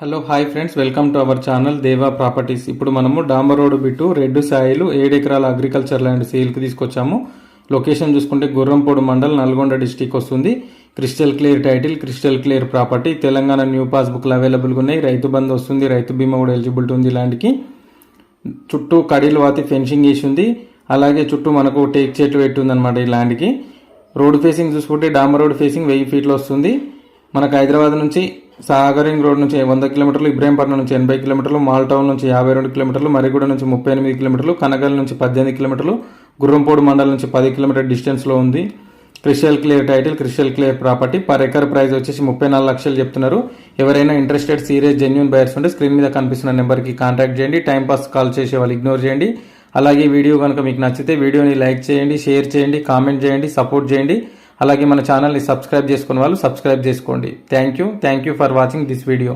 Hello hi friends welcome to our channel Deva properties. ఇప్పుడు మనము డాంబర్ రోడ్ బిట్టు రెడ్ సాయిలు ఏడు ఎకరాల అగ్రికల్చర్ ల్యాండ్ సేల్కి తీసుకొచ్చాము. లొకేషన్ చూసుకుంటే గుర్రంపోడు మండల్ నల్గొండ డిస్టిక్ వస్తుంది. Crystal clear title crystal clear property Telangana new పాస్బుక్లు అవైలబుల్గా ఉన్నాయి. రైతు బంధు వస్తుంది రైతు బీమా కూడా ఎలిజిబిలిటీ ఉంది ల్యాండ్కి చుట్టూ కడీలు వాతి ఫెన్సింగ్ వేసి ఉంది. అలాగే చుట్టూ మనకు టేక్ చెట్లు పెట్టి ఉందన్నమాట ఈ ల్యాండ్కి రోడ్ ఫేసింగ్ చూసుకుంటే డాంబర్ రోడ్ ఫేసింగ్ వెయ్యి ఫీట్లు వస్తుంది. మనకు హైదరాబాద్ నుంచి సాగరింగ్ రోడ్ నుంచి వంద కిలోమీటర్లు ఇబ్రాహీంపట్నం నుంచి ఎనభై కిలోమీటర్లు మాల్ టౌన్ నుంచి యాభై రెండు కిలోమీటర్లు మరిగూడ నుంచి ముప్పై ఎనిమిది కిలోమీటర్లు కనగల్ నుంచి పద్దెనిమిది కిలోమీటర్లు గుర్రంపోడు మండలం నుంచి పది కిలోమీటర్ డిస్టెన్స్లో ఉంది. Crystal clear title crystal clear property. Per acre price వచ్చేసి ముప్పై నాలుగు లక్షలు చెప్తున్నారు. ఎవరైనా ఇంట్రెస్టెడ్ సీరియస్ జెన్యున్ బయర్స్ ఉంటే స్క్రీన్ మీద కనిపిస్తున్న నెంబర్కి కాంటాక్ట్ చేయండి. టైం పాస్ కాల్ చేసే వాళ్ళు ఇగ్నోర్ చేయండి. అలాగే వీడియో కనుక మీకు నచ్చితే వీడియోని లైక్ చేయండి షేర్ చేయండి కామెంట్ చేయండి సపోర్ట్ చేయండి. అలాగే మన ఛానల్ని సబ్స్క్రైబ్ చేసుకున్న వాళ్ళు సబ్స్క్రైబ్ చేసుకోండి. Thank you thank you for watching this video